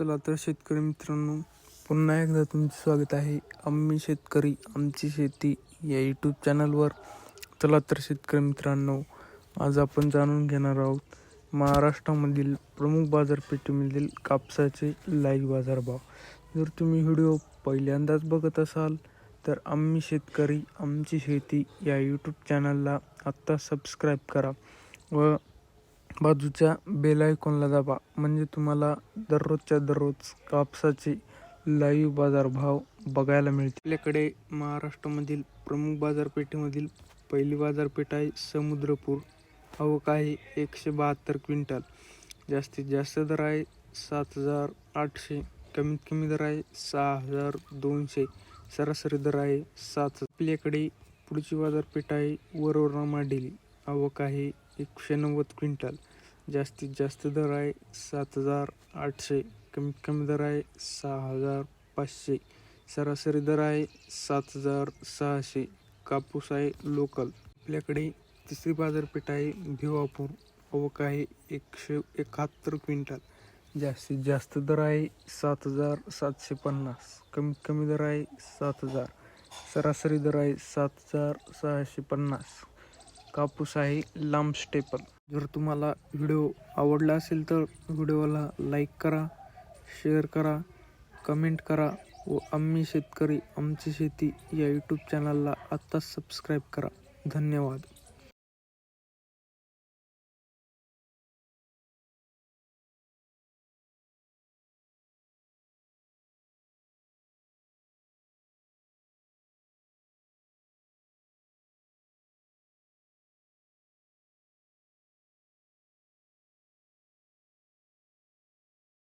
चला तर शेतकरी मित्रांनो पुन्हा एकदा तुमचे स्वागत आहे. आम्ही शेतकरी आमची शेती या यूट्यूब चॅनलवर चला तर शेतकरी मित्रांनो आज आपण जाणून घेणार आहोत महाराष्ट्रामधील प्रमुख बाजारपेठेमधील कापसाचे लाईव्ह बाजारभाव. जर तुम्ही व्हिडिओ पहिल्यांदाच बघत असाल तर आम्ही शेतकरी आमची शेती या यूट्यूब चॅनलला आत्ता सबस्क्राईब करा व बाजूच्या बेल आयकॉनला दाबा. म्हणजे तुम्हाला दररोजच्या दररोज कापसाचे लाईव्ह बाजारभाव बघायला मिळतील. आपल्याकडे महाराष्ट्रामधील प्रमुख बाजारपेठेमधील पहिली बाजारपेठ आहे समुद्रपूर. अवक आहे एकशे बहात्तर क्विंटल. जास्तीत जास्त दर आहे सात हजार आठशे. कमीत कमी दर आहे सहा हजार दोनशे. सरासरी दर आहे सात आपल्याकडे पुढची बाजारपेठ आहे वरोरा माडेली आवक आहे एकशे नव्वद क्विंटल. जास्तीत जास्त दर आहे सात हजार आठशे. कमीत कमी दर आहे सहा हजार पाचशे. सरासरी दर आहे सात हजार सहाशे. कापूस आहे लोकल. आपल्याकडे तिसरी बाजारपेठ आहे भिवापूर. आवक आहे एकशे एकाहत्तर क्विंटल. जास्तीत जास्त दर आहे सात हजार सातशे पन्नास. कमीत कमी दर आहे सात हजार. सरासरी दर आहे सात हजार सहाशे पन्नास. कापूस आहे लांब स्टेपल. जर तुम्हाला व्हिडिओ आवडला असेल तर व्हिडिओला लाईक करा शेअर करा कमेंट करा व आम्ही शेतकरी आमची शेती या यूट्यूब चॅनलला आत्ताच सबस्क्राईब करा. धन्यवाद.